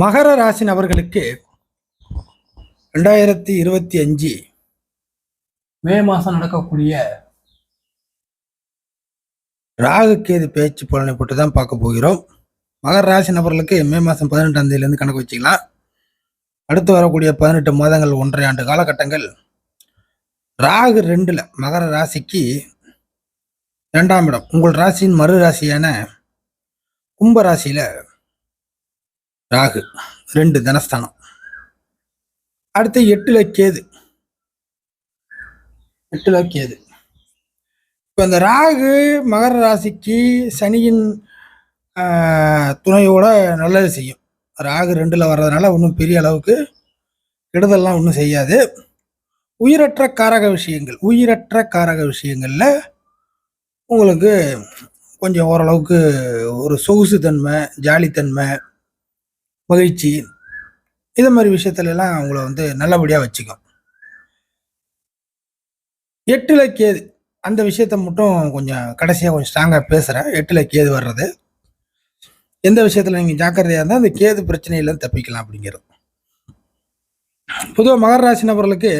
மகர ராசி நபர்களுக்கு ரெண்டாயிரத்தி இருபத்தி அஞ்சு மே மாதம் நடக்கக்கூடிய ராகு கேது பேச்சு பலனை போட்டு தான் பார்க்க போகிறோம். மகர ராசி நபர்களுக்கு மே மாதம் பதினெட்டாம் தேதியிலேருந்து கணக்கு வச்சுக்கலாம். அடுத்து வரக்கூடிய பதினெட்டு மாதங்கள் ஒன்றரை ஆண்டு காலகட்டங்கள். ராகு ரெண்டுல மகர ராசிக்கு ரெண்டாம் இடம். உங்கள் ராசியின் மறு ராசியான கும்ப ராசியில ராகு ரெண்டு தனஸ்தானம். அடுத்து எட்டுல கேது. எட்டுல கேது. இப்போ இந்த ராகு மகர ராசிக்கு சனியின் துணையோட நல்லது செய்யும். ராகு ரெண்டில் வர்றதுனால ஒன்றும் பெரிய அளவுக்கு கெடுதல்லாம் ஒன்றும் செய்யாது. உயிரற்ற காரக விஷயங்கள் உயிரற்ற காரக விஷயங்களில் உங்களுக்கு கொஞ்சம் ஓரளவுக்கு ஒரு சொகுசு தன்மை ஜாலித்தன்மை மகிழ்ச்சி. இது மாதிரி விஷயத்துலலாம் அவங்கள வந்து நல்லபடியாக வச்சுக்கும். எட்டில் கேது. அந்த விஷயத்த மட்டும் கொஞ்சம் கடைசியாக கொஞ்சம் ஸ்ட்ராங்காக பேசுகிறேன் எட்டில் கேது வர்றது. எந்த விஷயத்தில் நீங்கள் ஜாக்கிரதையாக இருந்தால் அந்த கேது பிரச்சனையிலேருந்து தப்பிக்கலாம் அப்படிங்கிறது. பொதுவாக மகர ராசி நபர்களுக்கு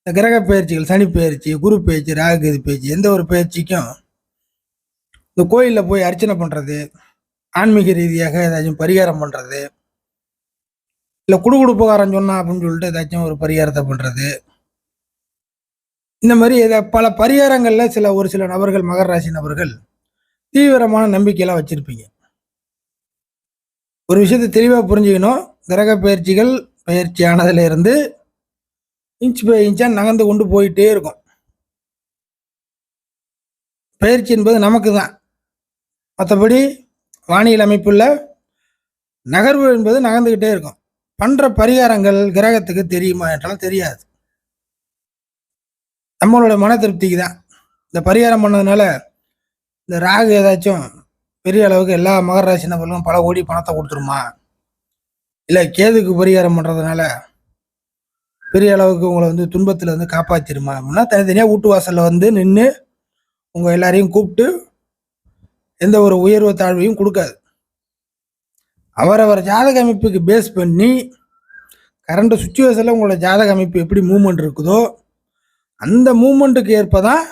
இந்த கிரக பயிற்சிகள் சனி பயிற்சி குரு பயிற்சி ராகு பயிற்சி எந்த ஒரு பயிற்சிக்கும் இந்த கோயிலில் போய் அர்ச்சனை பண்ணுறது ஆன்மீக ரீதியாக ஏதாச்சும் பரிகாரம் பண்ணுறது இல்லை குடுகுடுப்புக்காரன் சொன்னா அப்படின்னு சொல்லிட்டு ஏதாச்சும் ஒரு பரிகாரத்தை பண்ணுறது இந்த மாதிரி இதை பல பரிகாரங்களில் சில ஒரு சில நபர்கள் மகர ராசி நபர்கள் தீவிரமான நம்பிக்கையெல்லாம் வச்சுருப்பீங்க. ஒரு விஷயத்தை தெளிவாக புரிஞ்சுக்கணும். கிரக பயிற்சிகள் பயிற்சி ஆனதுலேருந்து இன்ச் பை இன்ச்சாக நகர்ந்து கொண்டு போயிட்டே இருக்கும். பயிற்சி என்பது நமக்கு தான் மற்றபடி வானியல் அமைப்புள்ள நகர்வு என்பது நகர்ந்துக்கிட்டே இருக்கும். பண்ணுற பரிகாரங்கள் கிரகத்துக்கு தெரியுமா என்றாலும் தெரியாது. நம்மளோட மன திருப்திக்கு தான். இந்த பரிகாரம் பண்ணதுனால இந்த ராகு ஏதாச்சும் பெரிய அளவுக்கு எல்லா மகர ராசி நபர்களும் பல கோடி பணத்தை கொடுத்துருமா? இல்லை கேதுக்கு பரிகாரம் பண்ணுறதுனால பெரிய அளவுக்கு உங்களை வந்து துன்பத்தில் வந்து காப்பாற்றிடுமா அப்படின்னா தனித்தனியாக வீட்டு வாசலில் வந்து நின்று உங்கள் எல்லாரையும் கூப்பிட்டு எந்த ஒரு உயர்வு தாழ்வையும் கொடுக்காது. அவரவர் ஜாதக அமைப்புக்கு பேஸ் பண்ணி கரண்ட் சுச்சுவேஷனில் உங்களோட ஜாதக அமைப்பு எப்படி மூமெண்ட் இருக்குதோ அந்த மூமெண்ட்டுக்கு ஏற்ப தான்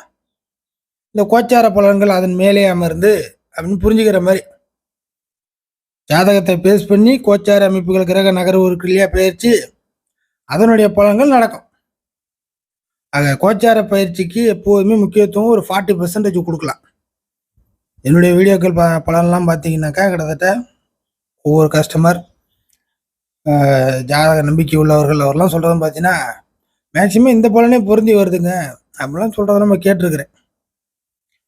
இந்த கோச்சார பலன்கள் அதன் மேலே அமர்ந்து அப்படின்னு புரிஞ்சுக்கிற மாதிரி. ஜாதகத்தை பேஸ் பண்ணி கோச்சார அமைப்புகள் கிரக நகர்வு இருக்கு இல்லையா பயிற்சி அதனுடைய பலன்கள் நடக்கும். ஆக கோச்சார பயிற்சிக்கு எப்போதுமே முக்கியத்துவம் ஒரு ஃபார்ட்டி பர்சன்டேஜ் கொடுக்கலாம். என்னுடைய வீடியோக்கள் ப பலன்லாம் பார்த்தீங்கன்னாக்கா கிட்டத்தட்ட ஒவ்வொரு கஸ்டமர் ஜாதக நம்பிக்கை உள்ளவர்கள் அவர்லாம் சொல்கிறதும் பார்த்தீங்கன்னா மேக்சிமம் இந்த பலனே பொருந்தி வருதுங்க. அப்படிலாம் சொல்கிறத நம்ம கேட்டிருக்கிறேன்.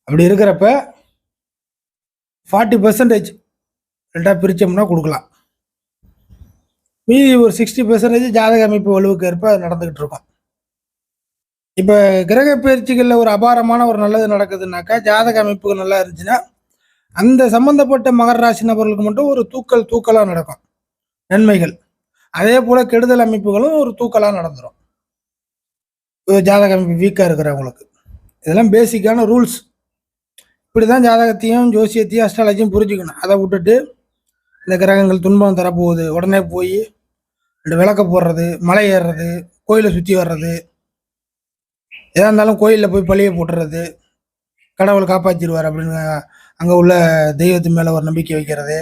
அப்படி இருக்கிறப்ப ஃபார்ட்டி பர்சன்டேஜ் ரெண்டாக பிரித்தோம்னா கொடுக்கலாம். மீதி ஒரு சிக்ஸ்டி பர்சன்டேஜ் ஜாதக அமைப்பு வலுவுக்கு ஏற்ப அது நடந்துக்கிட்டு இருக்கோம். இப்போ கிரக பயிற்சிகளில் ஒரு அபாரமான ஒரு நல்லது நடக்குதுன்னாக்கா ஜாதக அமைப்புகள் நல்லா இருந்துச்சுன்னா அந்த சம்பந்தப்பட்ட மகர ராசி நபர்களுக்கு மட்டும் ஒரு தூக்கல் தூக்கலாக நடக்கும். நன்மைகள். அதே போல் கெடுதல் அமைப்புகளும் ஒரு தூக்கலாக நடந்துடும் ஜாதக அமைப்பு வீக்காக இருக்கிறவங்களுக்கு. இதெல்லாம் பேசிக்கான ரூல்ஸ் இப்படி தான் ஜாதகத்தையும் ஜோசியத்தையும் அஸ்ட்ராலஜியும் புரிஞ்சுக்கணும். அதை விட்டுட்டு இந்த கிரகங்கள் துன்பம் தரப்போகுது. உடனே போய் ரெண்டு விளக்க போடுறது மலை ஏறுறது கோயிலை சுற்றி வர்றது எதாக இருந்தாலும் கோயிலில் போய் பழிய போட்டுறது கடவுள் காப்பாற்றிடுவார் அப்படின்னு அங்கே உள்ள தெய்வத்து மேலே ஒரு நம்பிக்கை வைக்கிறது.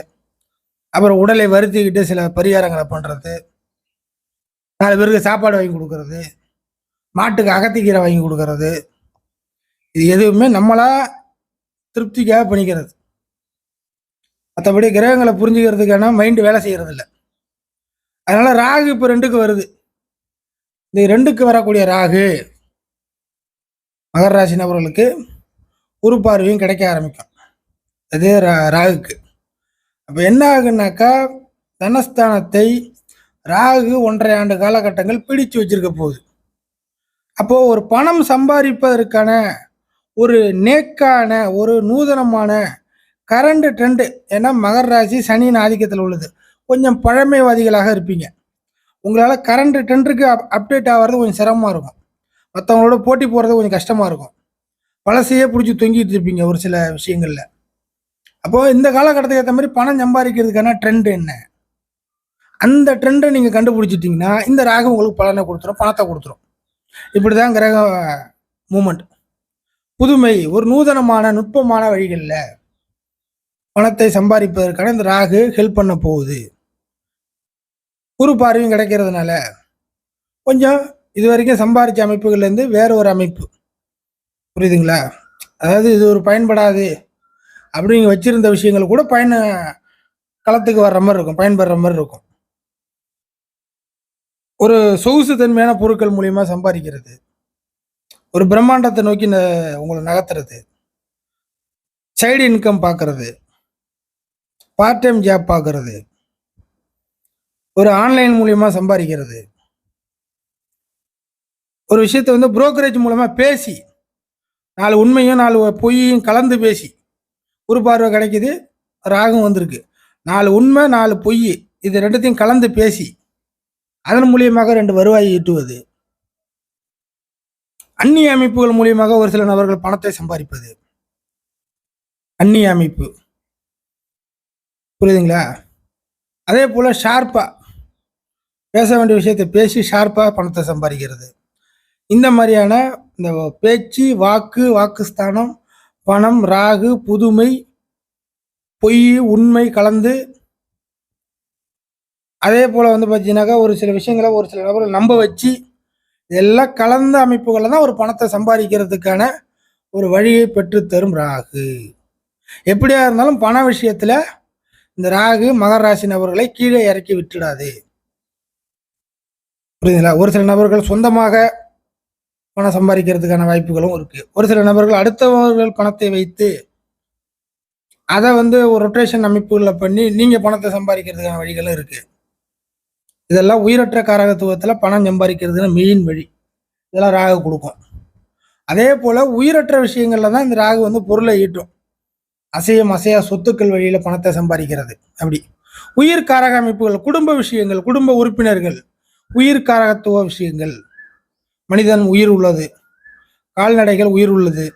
அப்புறம் உடலை வருத்திக்கிட்டு சில பரிகாரங்களை பண்ணுறது நாலு பேருக்கு சாப்பாடு வாங்கி கொடுக்கறது. மாட்டுக்கு அகத்திக்கீரை வாங்கி கொடுக்கறது. இது எதுவுமே நம்மளா திருப்திக்காக பண்ணிக்கிறது. மற்றபடி கிரகங்களை புரிஞ்சுக்கிறதுக்கான மைண்டு வேலை செய்கிறது இல்லை அதனால் ராகு இப்போ ரெண்டுக்கு வருது. இந்த ரெண்டுக்கு வரக்கூடிய ராகு மகர ராசி நபர்களுக்கு ஒரு பார்வையும் கிடைக்க ஆரம்பிக்கும். அதே ரா ராகுக்கு. அப்போ என்ன ஆகுனாக்கா தனஸ்தானத்தை ராகு ஒன்றரை ஆண்டு காலகட்டங்கள் பிடிச்சு வச்சிருக்க போகுது. அப்போது ஒரு பணம் சம்பாதிப்பதற்கான ஒரு நேக்கான ஒரு நூதனமான கரண்ட் ட்ரெண்டு ஏன்னா மகர ராசி சனியின் ஆதிக்கத்தில் உள்ளது. கொஞ்சம் பழமைவாதிகளாக இருப்பீங்க. உங்களால் கரண்ட் ட்ரெண்டுக்கு அப் அப்டேட் ஆகிறது கொஞ்சம் சிரமமாக இருக்கும். மற்றவங்களோட போட்டி போடுறது கொஞ்சம் கஷ்டமாக இருக்கும். பழசையே பிடிச்சி தொங்கிட்டு இருப்பீங்க ஒரு சில விஷயங்களில். அப்போது இந்த காலகட்டத்துக்கு ஏற்ற மாதிரி பணம் சம்பாதிக்கிறதுக்கான ட்ரெண்ட் என்ன? அந்த ட்ரெண்டை நீங்கள் கண்டுபிடிச்சிட்டிங்கன்னா இந்த ராகம் உங்களுக்கு பலனை கொடுத்துரும் பணத்தை கொடுத்துரும். இப்படி தான் கிரக மூமெண்ட் புதுமை ஒரு நூதனமான நுட்பமான வழிகளில் பணத்தை சம்பாதிப்பதற்கான இந்த ராகு ஹெல்ப் பண்ண போகுது. குறு பார்வையும் கிடைக்கிறதுனால கொஞ்சம் இது வரைக்கும் சம்பாரிச்ச அமைப்புகள்லேருந்து வேற ஒரு அமைப்பு. புரியுதுங்களா? அதாவது இது ஒரு பயன்படாது அப்படிங்க வச்சுருந்த விஷயங்கள் கூட பயன களத்துக்கு வர்ற மாதிரி இருக்கும் பயன்படுற மாதிரி இருக்கும். ஒரு சொகுசு தன்மையான பொருட்கள் மூலயமா சம்பாதிக்கிறது. ஒரு பிரம்மாண்டத்தை நோக்கி உங்களை நகர்த்துறது. சைடு இன்கம் பார்க்கறது பார்ட் டைம் ஜாப் பார்க்கறது ஒரு ஆன்லைன் மூலயமா சம்பாதிக்கிறது. ஒரு விஷயத்தை வந்து புரோக்கரேஜ் மூலமாக பேசி நாலு உண்மையும் நாலு பொய்யும் கலந்து பேசி ஒரு பார்வை கிடைக்கிது ராகம் வந்திருக்கு. நாலு உண்மை நாலு பொய் இது ரெண்டுத்தையும் கலந்து பேசி அதன் மூலியமாக ரெண்டு வருவாயை ஈட்டுவது. அந்நிய அமைப்புகள் மூலியமாக ஒரு சில நபர்கள் பணத்தை சம்பாதிப்பது. அந்நிய அமைப்பு. புரியுதுங்களா? அதே போல் ஷார்ப்பாக பேச வேண்டிய விஷயத்தை பேசி ஷார்ப்பாக பணத்தை சம்பாதிக்கிறது. இந்த மாதிரியான இந்த பேச்சு வாக்கு வாக்குஸ்தானம் பணம் ராகு புதுமை பொய் உண்மை கலந்து அதே போல் வந்து பார்த்தீங்கன்னாக்கா ஒரு சில விஷயங்களை ஒரு சில நபர்கள் நம்ப வச்சு இதெல்லாம் கலந்த அமைப்புகளில் தான் ஒரு பணத்தை சம்பாதிக்கிறதுக்கான ஒரு வழியை பெற்றுத்தரும் ராகு. எப்படியா இருந்தாலும் பண விஷயத்தில் இந்த ராகு மகராசி நபர்களை கீழே இறக்கி விட்டுடாது. புரியுதுங்களா? ஒரு சில நபர்கள் சொந்தமாக பணம் சம்பாதிக்கிறதுக்கான வாய்ப்புகளும் இருக்கு. ஒரு சில நபர்கள் அடுத்தவர்கள் பணத்தை வைத்து அதை வந்து ஒரு ரொட்டேஷன் அமைப்புகளில் பண்ணி நீங்கள் பணத்தை சம்பாதிக்கிறதுக்கான வழிகளும் இருக்குது இதெல்லாம் உயிரற்ற காரகத்துவத்தில் பணம் சம்பாதிக்கிறதுக்கு மெயின் வழி. இதெல்லாம் ராகு கொடுக்கும். அதே போல் உயிரற்ற விஷயங்களில் தான் இந்த ராகு வந்து பொருளை ஈட்டும். அசையும் அசையா சொத்துக்கள் வழியில் பணத்தை சம்பாதிக்கிறது. அப்படி. உயிர் காரக அமைப்புகள் குடும்ப விஷயங்கள் குடும்ப உறுப்பினர்கள் உயிர் காரகத்துவ விஷயங்கள் மனிதன் உயிர் உள்ளது. கால்நடைகள் உயிர் உள்ளது.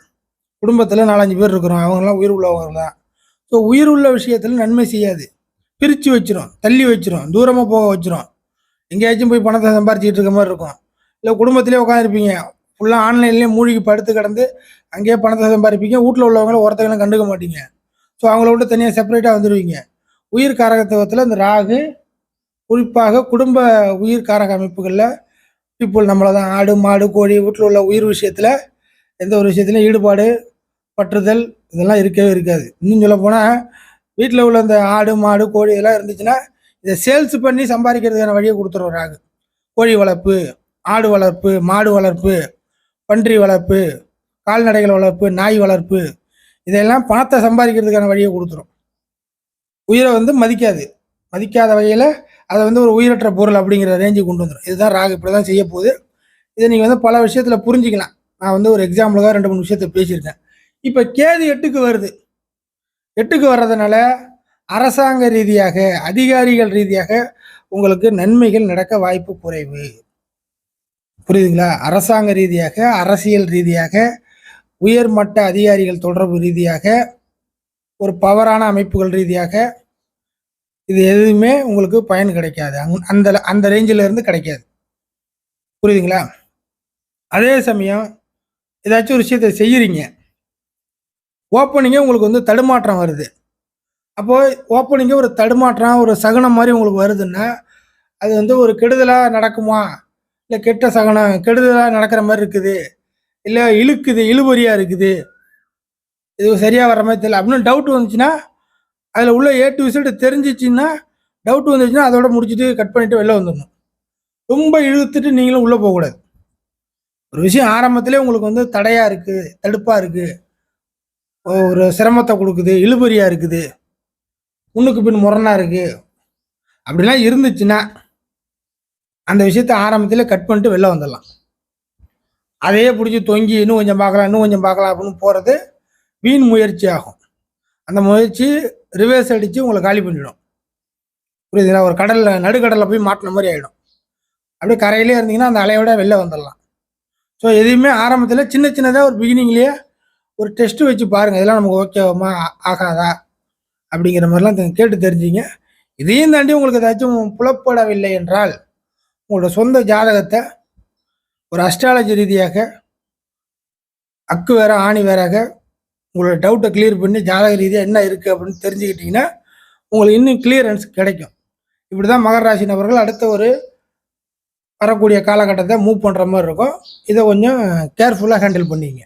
குடும்பத்தில் நாலஞ்சு பேர் இருக்கிறோம். அவங்கெல்லாம் உயிர் உள்ளவங்க தான் ஸோ உயிர் உள்ள விஷயத்தில் நன்மை செய்யாது. பிரித்து வச்சிரும் தள்ளி வச்சிரும் தூரமாக போக வச்சிரும். எங்கேயாச்சும் போய் பணத்தை சம்பாரிச்சிக்கிட்டு இருக்க மாதிரி இருக்கும். இல்லை குடும்பத்திலே உட்காந்துருப்பீங்க ஃபுல்லாக ஆன்லைன்லேயே மூழ்கி படுத்து கிடந்து அங்கேயே பணத்தை சம்பாதிப்பீங்க வீட்டில் உள்ளவங்கள ஒருத்தங்களும் கண்டுக்க மாட்டீங்க. ஸோ அவங்கள விட்டு தனியாக செப்பரேட்டாக வந்துடுவீங்க உயிர் காரகத்துவத்தில் இந்த ராகு குறிப்பாக குடும்ப உயிர் காரக அமைப்புகளில் பீப்புள் நம்மளை தான் ஆடு மாடு கோழி வீட்டில் உள்ள உயிர் விஷயத்தில் எந்த ஒரு விஷயத்துலையும் ஈடுபாடு பற்றுதல் இதெல்லாம் இருக்கவே இருக்காது. இன்னும் சொல்ல போனால் வீட்டில் உள்ள இந்த ஆடு மாடு கோழி இதெல்லாம் இருந்துச்சுன்னா இதை சேல்ஸ் பண்ணி சம்பாதிக்கிறதுக்கான வழியை கொடுத்துருவாங்க ராகு கோழி வளர்ப்பு ஆடு வளர்ப்பு மாடு வளர்ப்பு பன்றி வளர்ப்பு கால்நடைகள் வளர்ப்பு நாய் வளர்ப்பு இதெல்லாம் பணத்தை சம்பாதிக்கிறதுக்கான வழியை கொடுத்துரும். உயிரை வந்து மதிக்காது. மதிக்காத வகையில் அதை வந்து ஒரு உயிரற்ற பொருள் அப்படிங்கிற ரேஞ்சுக்கு கொண்டு வந்துடும் இதுதான் ராகு இப்படி தான் செய்ய போகுது. இதை நீங்கள் வந்து பல விஷயத்தில் புரிஞ்சுக்கலாம். நான் வந்து ஒரு எக்ஸாம்பிளுக்காக ரெண்டு மூணு விஷயத்த பேசியிருக்கேன். இப்போ கேது எட்டுக்கு வருது. எட்டுக்கு வர்றதுனால அரசாங்க ரீதியாக அதிகாரிகள் ரீதியாக உங்களுக்கு நன்மைகள் நடக்க வாய்ப்பு குறைவு. புரியுதுங்களா? அரசாங்க ரீதியாக அரசியல் ரீதியாக உயர்மட்ட அதிகாரிகள் தொடர்பு ரீதியாக ஒரு பவரான அமைப்புகள் ரீதியாக இது எதுவுமே உங்களுக்கு பயன் கிடைக்காது. அங் அந்த அந்த ரேஞ்சில் இருந்து கிடைக்காது. புரியுதுங்களா? அதே சமயம் ஏதாச்சும் ஒரு விஷயத்தை செய்கிறீங்க ஓப்பனிங்கே உங்களுக்கு வந்து தடுமாற்றம் வருது. அப்போது ஓப்பனிங்கே ஒரு தடுமாற்றம் ஒரு சகனம் மாதிரி உங்களுக்கு வருதுன்னா அது வந்து ஒரு கெடுதலாக நடக்குமா? இல்லை கெட்ட சகனம் கெடுதலாக நடக்கிற மாதிரி இருக்குது. இல்லை இழுக்குது இழுபறியாக இருக்குது. இது சரியாக வர மாதிரி தெரியல. அப்படின்னு டவுட் வந்துச்சுன்னா அதில் உள்ள ஏ டு விசிட் தெரிஞ்சிச்சின்னா டவுட் வந்துச்சுன்னா அதோட முடிச்சுட்டு கட் பண்ணிட்டு வெளில வந்துடணும் ரொம்ப இழுத்துட்டு நீங்களும் உள்ளே போகக்கூடாது. ஒரு விஷயம் ஆரம்பத்திலே உங்களுக்கு வந்து தடையாக இருக்குது தடுப்பாக இருக்குது ஒரு சிரமத்தை கொடுக்குது இழுபறியாக இருக்குது முன்னுக்கு பின் முரணாக இருக்குது அப்படிலாம் இருந்துச்சுன்னா அந்த விஷயத்தை ஆரம்பத்திலே கட் பண்ணிட்டு வெளில வந்துடலாம் அதையே பிடிச்சி தொங்கி இன்னும் கொஞ்சம் பார்க்கலாம் இன்னும் கொஞ்சம் பார்க்கலாம் அப்படின்னு போகிறது வீண் முயற்சி ஆகும் அந்த முயற்சி ரிவர்ஸ் அடித்து உங்களை காலி பண்ணிடும். புரியுதுங்களா? ஒரு கடலில் நடுக்கடலில் போய் மாட்டின மாதிரி ஆகிடும் அப்படியே கரையிலே இருந்தீங்கன்னா அந்த அலையோட வெளில வந்துடலாம். ஸோ எதையுமே ஆரம்பத்தில் சின்ன சின்னதாக ஒரு பிகினிங்லேயே ஒரு டெஸ்ட்டு வச்சு பாருங்கள் இதெல்லாம் நமக்கு ஓகேவா ஆகாதா? அப்படிங்கிற மாதிரிலாம் கேட்டு தெரிஞ்சிங்க. இதையும் தாண்டி உங்களுக்கு ஏதாச்சும் புலப்படவில்லை என்றால் உங்களோட சொந்த ஜாதகத்தை ஒரு அஸ்ட்ராலஜி ரீதியாக அக்கு வேற ஆணி வேறாக உங்களோட டவுட்டை கிளியர் பண்ணி ஜாதக ரீதியாக என்ன இருக்குது அப்படின்னு தெரிஞ்சுக்கிட்டிங்கன்னா உங்களுக்கு இன்னும் கிளியரன்ஸ் கிடைக்கும். இப்படி தான் மகர ராசி நபர்கள் அடுத்த ஒரு வரக்கூடிய காலகட்டத்தை மூவ் பண்ணுற மாதிரி இருக்கும். இதை கொஞ்சம் கேர்ஃபுல்லாக ஹேண்டில் பண்ணிங்க.